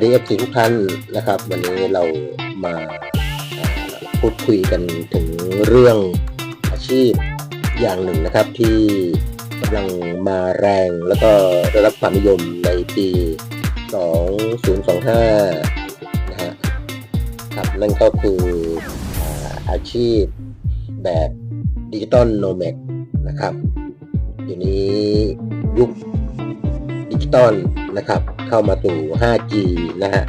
ครับวันนี้เอฟซีทุกท่านนะครับ วันนี้เรามาพูดคุยกันถึงเรื่องอาชีพอย่างหนึ่งนะครับที่กำลังมาแรงแล้วก็ได้รับความนิยมในปี 2025 นะฮะครับนั่นก็คืออาชีพแบบดิจิตอลโนแมดนะครับเดี๋ยวนี้ยุค ตอลนะครับเข้ามาสู่ 5G นะฮะ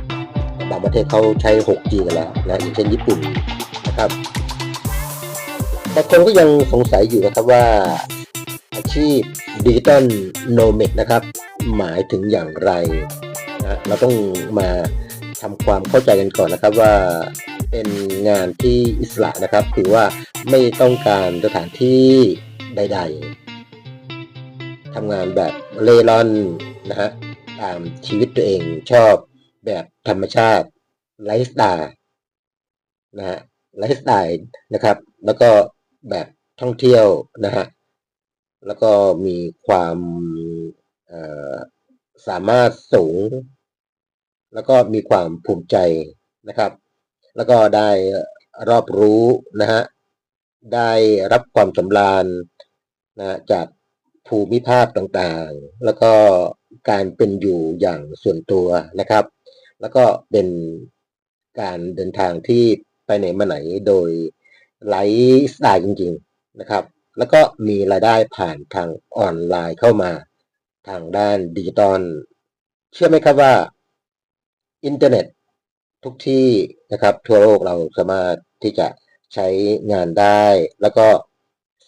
บางประเทศเขาใช้ 6G กันแล้วนะอย่างเช่นญี่ปุ่นนะครับ แต่คนก็ยังสงสัยอยู่นะครับว่าอาชีพดิจิตอลโนเมดนะครับ หมายถึงอย่างไรนะเราต้องมาทำความเข้าใจกันก่อนนะครับว่าเป็นงานที่อิสระนะครับ คือว่าไม่ต้องการสถานที่ใด ๆ ทำงานแบบเล่ร่อนนะฮะตามชีวิตตัวเองชอบแบบธรรมชาติไลฟ์สไตล์นะฮะไลฟ์สไตล์นะครับ แล้วก็แบบท่องเที่ยวนะฮะแล้วก็มีความเออสามารถสูง แล้วก็มีความภูมิใจนะครับ แล้วก็ได้รอบรู้นะฮะได้รับความสำราญนะจาก ภูมิภาคต่างๆ แล้วก็การเป็นอยู่อย่างส่วนตัวนะครับ แล้วก็เป็นการเดินทางที่ไปไหนมาไหนโดยไลฟ์สไตล์จริง ๆนะครับ แล้วก็มีรายได้ผ่านทางออนไลน์เข้ามาทางด้านดิจิตอลเชื่อไหมครับว่าอินเทอร์เน็ตทุกที่นะครับ ทั่วโลกเราสามารถที่จะใช้งานได้ แล้วก็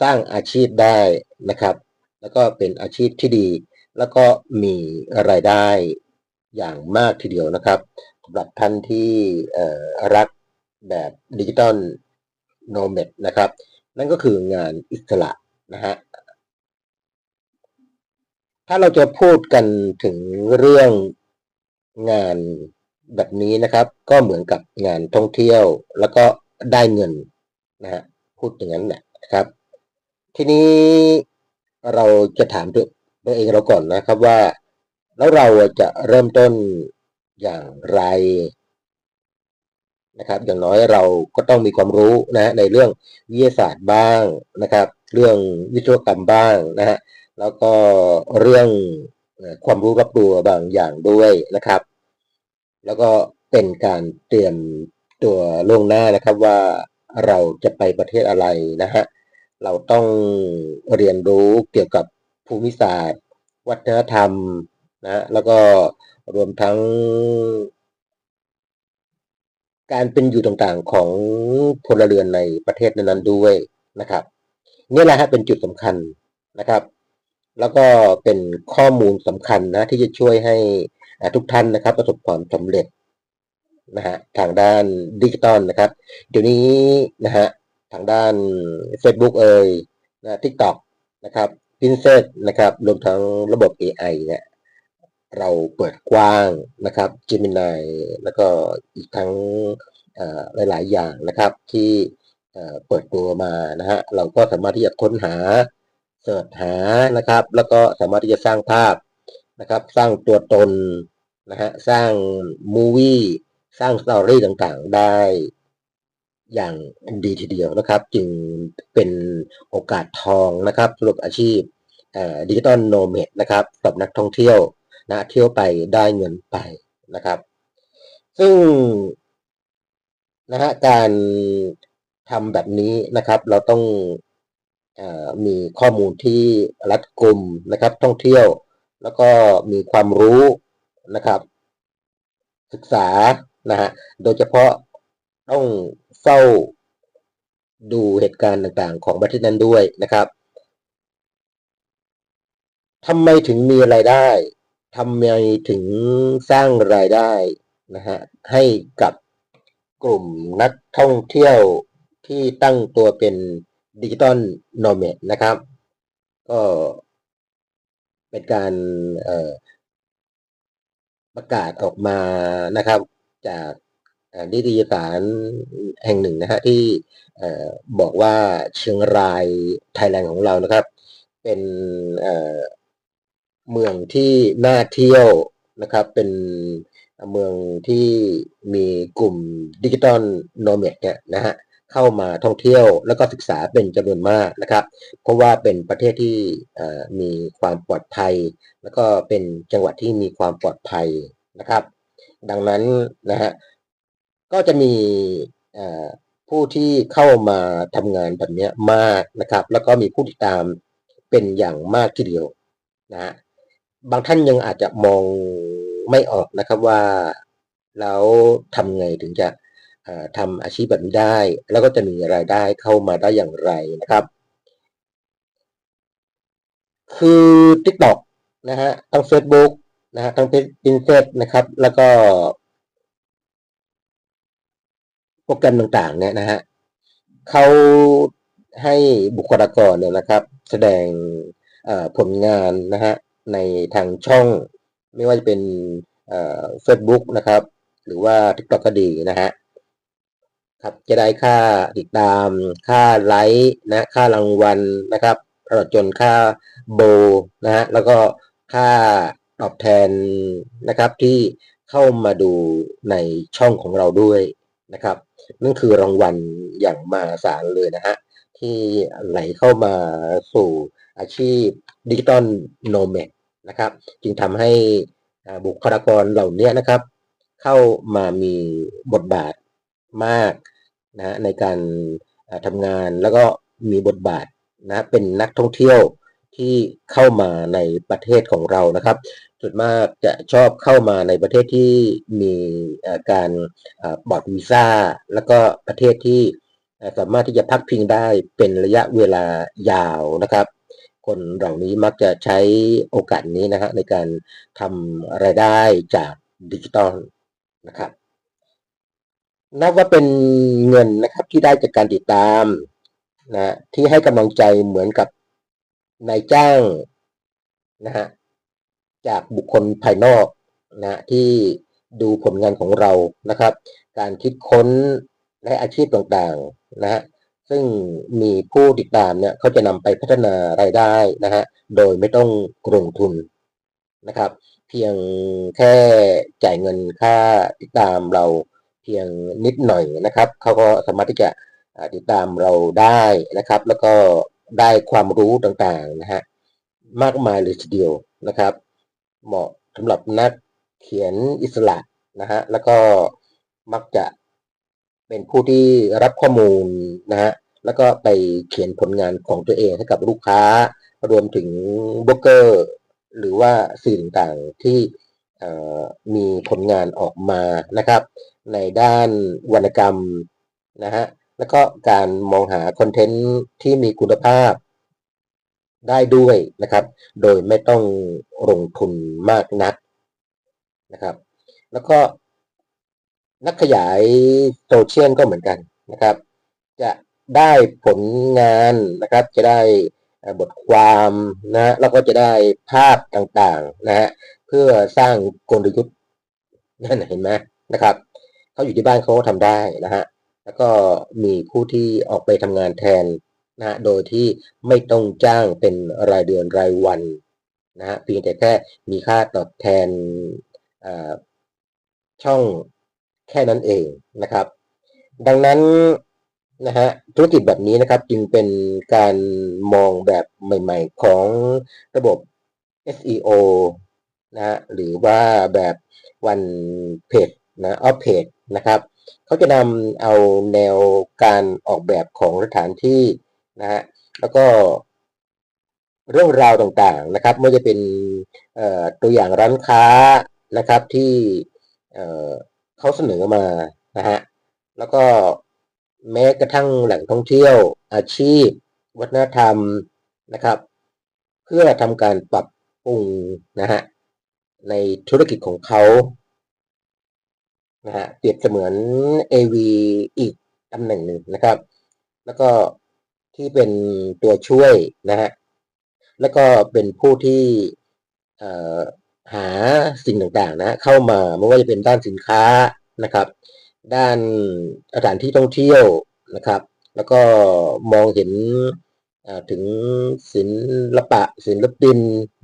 สร้างอาชีพได้นะครับ แล้วก็เป็นอาชีพที่ดี แล้วก็มีรายได้อย่างมากทีเดียวนะครับสำหรับท่านที่รักแบบดิจิตอลโนเมดนะครับ นั่นก็คืองานอิสระนะฮะถ้าเราจะพูดกันถึงเรื่องงานแบบนี้นะครับ ก็เหมือนกับงานท่องเที่ยว แล้วก็ได้เงินนะฮะพูดอย่างนั้นแหละนะครับ ทีนี้ เราจะถามตัวเองเราก่อนนะครับว่า แล้วเราจะเริ่มต้นอย่างไรนะครับ อย่างน้อยเราก็ต้องมีความรู้นะฮะในเรื่องวิทยาศาสตร์บ้างนะครับ เรื่องวิศวกรรมบ้างนะฮะแล้วก็เรื่องความรู้รับตัวบางอย่างด้วยนะครับ แล้วก็เป็นการเตรียมตัวล่วงหน้านะครับว่าเราจะไปประเทศอะไรนะฮะ เราต้องเรียนรู้เกี่ยวกับภูมิศาสตร์ วัฒนธรรมนะแล้วก็รวมทั้ง การเป็นอยู่ต่างๆของพลเรือนในประเทศนั้นๆด้วยนะครับนี่แหละฮะเป็นจุดสำคัญนะครับ แล้วก็เป็นข้อมูลสำคัญนะที่จะช่วยให้ทุกท่านนะครับ ประสบความสำเร็จนะฮะทางด้านดิจิตอลนะครับ เดี๋ยวนี้นะฮะ ทางด้าน Facebook เอ่ยนะ TikTok นะครับ Pinterest นะครับรวมทั้งระบบ AI เนี่ยเราเปิดกว้างนะครับ Gemini แล้วก็อีกทั้งหลาย ๆ อย่างนะครับที่เปิดตัวมานะฮะเราก็สามารถที่จะค้นหาเสิร์ชหานะครับ แล้วก็สามารถที่จะสร้างภาพนะครับ สร้างตัวตนนะฮะสร้างมูวี่สร้างสตอรี่ต่างๆ ได้ อย่างดีทีเดียวนะครับ จึงเป็นโอกาสทองนะครับสำหรับอาชีพดิจิตอลโนเมดนะครับสำหรับนักท่องเที่ยวนะเที่ยวไปได้เงินไปนะครับ ซึ่งนะฮะการทำแบบนี้นะครับ เราต้องออมีข้อมูลที่รัดกุมนะครับ ท่องเที่ยว แล้วก็มีความรู้นะครับ ศึกษานะฮะโดยเฉพาะต้อง เฝ้าดูเหตุการณ์ต่างๆ ของประเทศนั้นด้วยนะครับทำไมถึงมีรายได้ทำไมถึงสร้างรายได้นะฮะให้กับกลุ่มนักท่องเที่ยวที่ตั้งตัวเป็นดิจิตอลโนเมดนะครับ ก็เป็นการประกาศออกมานะครับ จาก นิตยสารแห่งหนึ่งนะฮะที่บอกว่าเชียงรายไทยแลนด์ของเรานะครับ เป็นเเมืองที่น่าเที่ยวนะครับ เป็นเมืองที่มีกลุ่มดิจิตอลโนเมดเนี่ยนะฮะเข้ามาท่องเที่ยวแล้วก็ศึกษาเป็นจำนวนมากนะครับ เพราะว่าเป็นประเทศที่มีความปลอดภัย แล้วก็เป็นจังหวัดที่มีความปลอดภัยนะครับ ดังนั้นนะฮะ ก็จะมีผู้ที่เข้ามาทำงานแบบนี้มากนะครับ แล้วก็มีผู้ติดตามเป็นอย่างมากทีเดียวนะบางท่านยังอาจจะมองไม่ออกนะครับว่าแล้วทำไงถึงจะเอ่อทำอาชีพแบบนี้ได้ แล้วก็จะมีรายได้เข้ามาได้อย่างไรนะครับ คือ TikTok นะฮะทั้ง Facebook นะฮะทั้ง Pinterest นะครับ แล้วก็ โปรแกรมต่างๆ เนี่ยนะฮะเขาให้บุคลากรเนี่ยนะครับ แสดงผลงานนะฮะในทางช่อง ไม่ว่าจะเป็นเอ่อ Facebook นะครับ หรือว่า TikTok ก็ดีนะฮะครับจะได้ค่าติดตาม ค่าไลค์นะค่ารางวัลนะครับตลอดจนค่าโบนะฮะแล้วก็ค่าตอบแทนนะครับที่เข้ามาดูในช่องของเราด้วยนะครับ นั่นคือรางวัลอย่างมหาศาลเลยนะฮะ ที่ไหลเข้ามาสู่อาชีพดิจิตอลโนแมดนะครับ จึงทำให้บุคลากรเหล่านี้นะครับ เข้ามามีบทบาทมากนะในการทำงานแล้วก็มีบทบาทนะเป็นนักท่องเที่ยว ที่เข้ามาในประเทศของเรานะครับส่วนมากจะชอบเข้ามาในประเทศที่มีการอ่าปลอดวีซ่าแล้วก็ประเทศที่สามารถที่จะพักพิงได้เป็นระยะเวลายาวนะครับ คนเหล่านี้มักจะใช้โอกาสนี้นะฮะในการทำรายได้จากดิจิตอลนะครับนับว่าเป็นเงินนะครับที่ได้จากการติดตามนะที่ให้กำลังใจเหมือนกับ นายจ้างนะฮะจากบุคคลภายนอกนะที่ดูผลงานของเรานะครับ การคิดค้นและอาชีพต่างๆนะฮะซึ่งมีผู้ติดตามเนี่ยเขาจะนำไปพัฒนารายได้นะฮะโดยไม่ต้องลงทุนนะครับ เพียงแค่จ่ายเงินค่าติดตามเราเพียงนิดหน่อยนะครับเขาก็สามารถที่จะติดตามเราได้นะครับ แล้วก็ ได้ความรู้ต่างๆนะฮะมากมายเลยทีเดียวนะครับ เหมาะสำหรับนักเขียนอิสระนะฮะแล้วก็มักจะเป็นผู้ที่รับข้อมูลนะฮะแล้วก็ไปเขียนผลงานของตัวเองให้กับลูกค้า รวมถึงบล็อกเกอร์ หรือว่าสื่อต่างๆที่มีผลงานออกมานะครับ ในด้านวรรณกรรมนะฮะ แล้วก็การมองหาคอนเทนต์ที่มีคุณภาพได้ด้วยนะครับ โดยไม่ต้องลงทุนมากนักนะครับ แล้วก็นักขยายโซเชียลก็เหมือนกันนะครับ จะได้ผลงานนะครับ จะได้บทความนะแล้วก็จะได้ภาพต่างๆนะฮะเพื่อสร้างกลยุทธ์นั่นเห็นไหมนะครับเขาอยู่ที่บ้านเขาก็ทำได้นะฮะ แล้วก็มีผู้ที่ออกไปทำงานแทนนะโดยที่ไม่ต้องจ้างเป็นรายเดือนรายวันนะฮะเพียงแต่แค่มีค่าตอบแทนช่องแค่นั้นเองนะครับ ดังนั้นนะฮะธุรกิจแบบนี้นะครับจึงเป็นการมองแบบใหม่ๆของระบบ SEO นะฮะหรือว่าแบบวันเพจ นะออฟเพจนะครับเขาจะนำเอาแนวการออกแบบของสถานที่นะฮะแล้วก็เรื่องราวต่างๆนะครับไม่ว่าจะเป็นตัวอย่างร้านค้านะครับที่เขาเสนอมานะฮะแล้วก็แม้กระทั่งแหล่งท่องเที่ยวอาชีพ วัฒนธรรมนะครับ เพื่อทำการปรับปรุงนะฮะในธุรกิจของเขา นะฮะเปรียบเสมือน AV อีกตำแหน่งหนึ่งนะครับ แล้วก็ที่เป็นตัวช่วยนะฮะแล้วก็เป็นผู้ที่เอ่อหาสิ่งต่างๆนะเข้ามาไม่ว่าจะเป็นด้านสินค้านะครับ ด้านสถานที่ท่องเที่ยวนะครับ แล้วก็มองเห็นเอ่อถึงศิลปะศิลปิน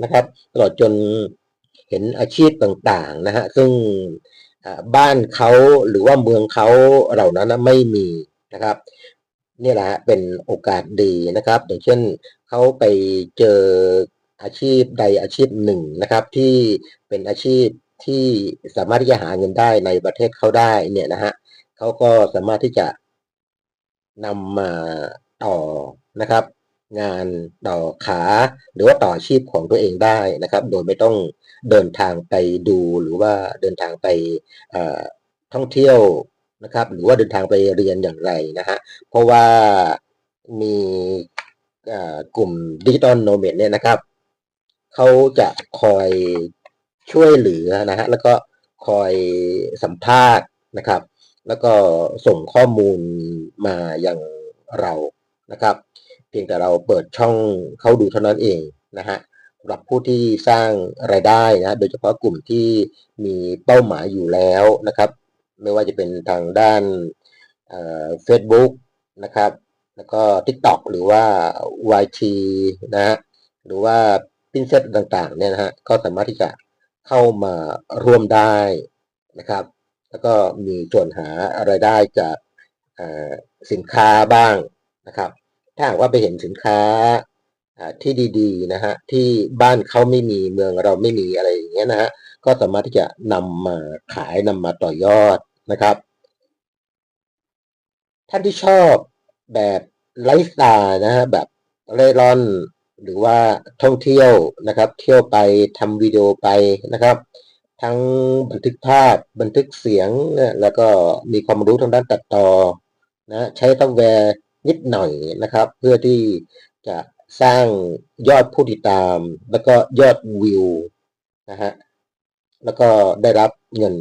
นะครับตลอดจนเห็นอาชีพต่างๆนะฮะซึ่ง บ้านเขาหรือว่าเมืองเขาเหล่านั้นนะไม่มีนะครับนี่แหละฮะเป็นโอกาสดีนะครับ อย่างเช่นเขาไปเจออาชีพใดอาชีพหนึ่งนะครับ ที่เป็นอาชีพที่สามารถที่จะหาเงินได้ในประเทศเขาได้เนี่ยนะฮะเขาก็สามารถที่จะนำมาต่อนะครับ งานต่อขาหรือว่าต่ออาชีพของตัวเองได้นะครับ โดยไม่ต้อง เดินทางไปดูหรือว่าเดินทางไปท่องเที่ยวนะครับ หรือว่าเดินทางไปเรียนอย่างไรนะฮะเพราะว่ามีกลุ่มดิจิตอลโนเมดเนี่ยนะครับเขาจะคอยช่วยเหลือนะฮะแล้วก็คอยสัมภาษณ์นะครับ แล้วก็ส่งข้อมูลมาอย่างเรานะครับ เพียงแต่เราเปิดช่องเขาดูเท่านั้นเองนะฮะ สำหรับผู้ที่สร้างรายได้นะโดยเฉพาะกลุ่มที่มีเป้าหมายอยู่แล้วนะครับ ไม่ว่าจะเป็นทางด้านเฟซบุ๊กนะครับ แล้วก็ TikTok หรือว่า YT นะฮะหรือว่า Pinterest ต่างๆเนี่ยนะฮะก็สามารถที่จะเข้ามาร่วมได้นะครับ แล้วก็มีส่วนหารายได้จากสินค้าบ้างนะครับ ถ้าหากว่าไปเห็นสินค้า ที่ดีๆนะฮะที่บ้านเขาไม่มีเมืองเราไม่มีอะไรอย่างเงี้ยนะฮะก็สามารถที่จะนำมาขายนำมาต่อยอดนะครับ ท่านที่ชอบแบบไลฟ์สไตล์นะฮะแบบเร่ร่อนหรือว่าท่องเที่ยวนะครับ เที่ยวไปทำวิดีโอไปนะครับ ทั้งบันทึกภาพบันทึกเสียงแล้วก็มีความรู้ทางด้านตัดต่อนะใช้ซอฟต์แวร์นิดหน่อยนะครับ เพื่อที่จะ สร้างยอดผู้ติดตาม แล้วก็ยอดวิวนะฮะแล้วก็ได้รับเงิน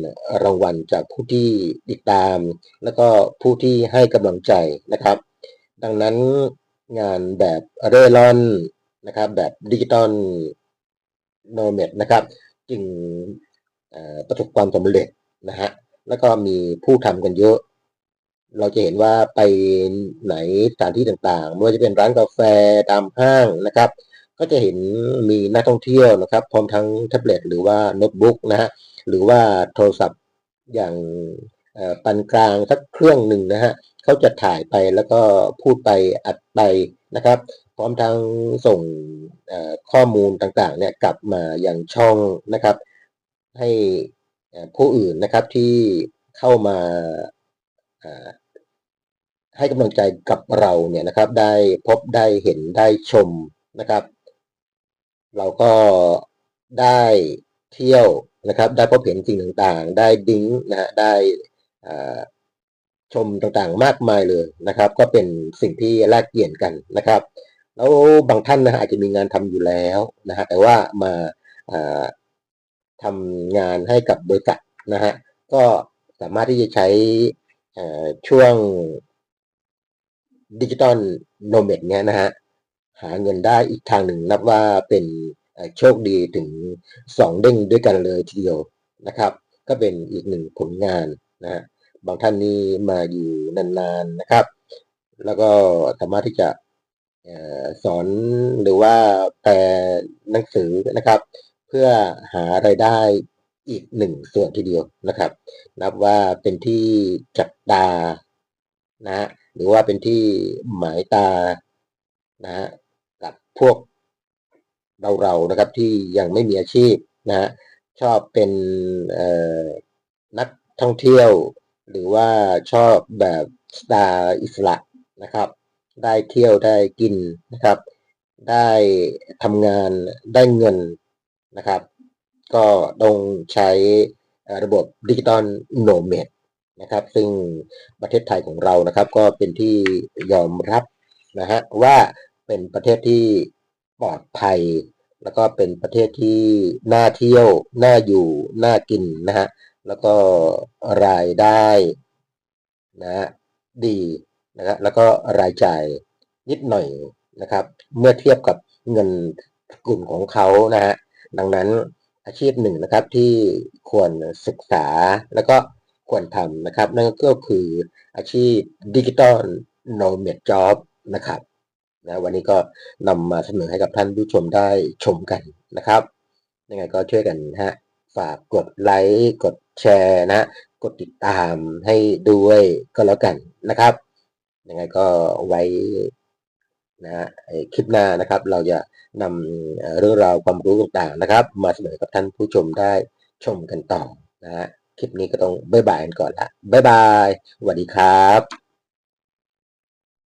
รางวัลจากผู้ที่ติดตาม แล้วก็ผู้ที่ให้กำลังใจนะครับ ดังนั้นงานแบบเร่ร่อนนะครับ แบบดิจิตอลโนเมดนะครับ จึงประสบความสำเร็จนะฮะแล้วก็มีผู้ทำกันเยอะ เราจะเห็นว่าไปไหนสถานที่ต่างๆ ไม่ว่าจะเป็นร้านกาแฟตามห้างนะครับ ก็จะเห็นมีนักท่องเที่ยวนะครับ พร้อมทั้งแท็บเล็ตหรือว่าโน้ตบุ๊กนะฮะหรือว่าโทรศัพท์อย่างปานกลางสักเครื่องหนึ่งนะฮะเขาจะถ่ายไปแล้วก็พูดไปอัดไปนะครับ พร้อมทั้งส่งข้อมูลต่างๆเนี่ยกลับมาอย่างช่องนะครับ ให้ผู้อื่นนะครับที่เข้ามา ให้กำลังใจกับเราเนี่ยนะครับ ได้พบได้เห็นได้ชมนะครับ เราก็ได้เที่ยวนะครับ ได้พบเห็นสิ่งต่างๆ ได้ดิ้งนะฮะได้ชมต่างๆมากมายเลยนะครับ ก็เป็นสิ่งที่แลกเปลี่ยนกันนะครับ แล้วบางท่านนะฮะอาจจะมีงานทำอยู่แล้วนะฮะแต่ว่ามาอ่าทำงานให้กับบริษัทนะฮะก็สามารถที่จะใช้ ช่วงดิจิตอลโนเมดเนี้ยนะฮะหาเงินได้อีกทางหนึ่งนับว่าเป็นโชคดีถึงสองเด้งด้วยกันเลยทีเดียวนะครับ ก็เป็นอีกหนึ่งผลงานนะฮะบางท่านนี่มาอยู่นานๆนะครับ แล้วก็สามารถที่จะสอนหรือว่าแปลหนังสือนะครับ เพื่อหารายได้ อีกหนึ่งส่วนทีเดียวนะครับ นับว่าเป็นที่จับตานะหรือว่าเป็นที่หมายตานะฮะกับพวกเราๆนะครับที่ยังไม่มีอาชีพนะฮะชอบเป็นนักท่องเที่ยว หรือว่าชอบแบบสไตล์อิสระนะครับ ได้เที่ยวได้กินนะครับ ได้ทำงานได้เงินนะครับ ก็ต้องใช้ระบบดิจิตอลโนเมดนะครับ ซึ่งประเทศไทยของเรานะครับ ก็เป็นที่ยอมรับนะฮะว่าเป็นประเทศที่ปลอดภัย แล้วก็เป็นประเทศที่น่าเที่ยวน่าอยู่น่ากินนะฮะแล้วก็รายได้นะฮะดีนะฮะแล้วก็รายจ่ายนิดหน่อยนะครับ เมื่อเทียบกับเงินกลุ่มของเขานะฮะดังนั้น อาชีพหนึ่งนะครับที่ควรศึกษาแล้วก็ควรทำนะครับ นั่นก็คืออาชีพดิจิตอลโนเมดจ็อบนะครับนะวันนี้ก็นำมาเสนอให้กับท่านผู้ชมได้ชมกันนะครับ ยังไงก็ช่วยกันฮะฝากกดไลค์กดแชร์นะ กดติดตามให้ด้วยก็แล้วกันนะครับ ยังไงก็ไว้ นะฮะคลิปหน้านะครับ เราจะนำเอ่อเรื่องราวความรู้ต่างๆนะครับ มาเสนอกับท่านผู้ชมได้ชมกันต่อนะฮะคลิปนี้ก็ต้องบ๊ายบายกันก่อนละบ๊ายบายสวัสดีครับ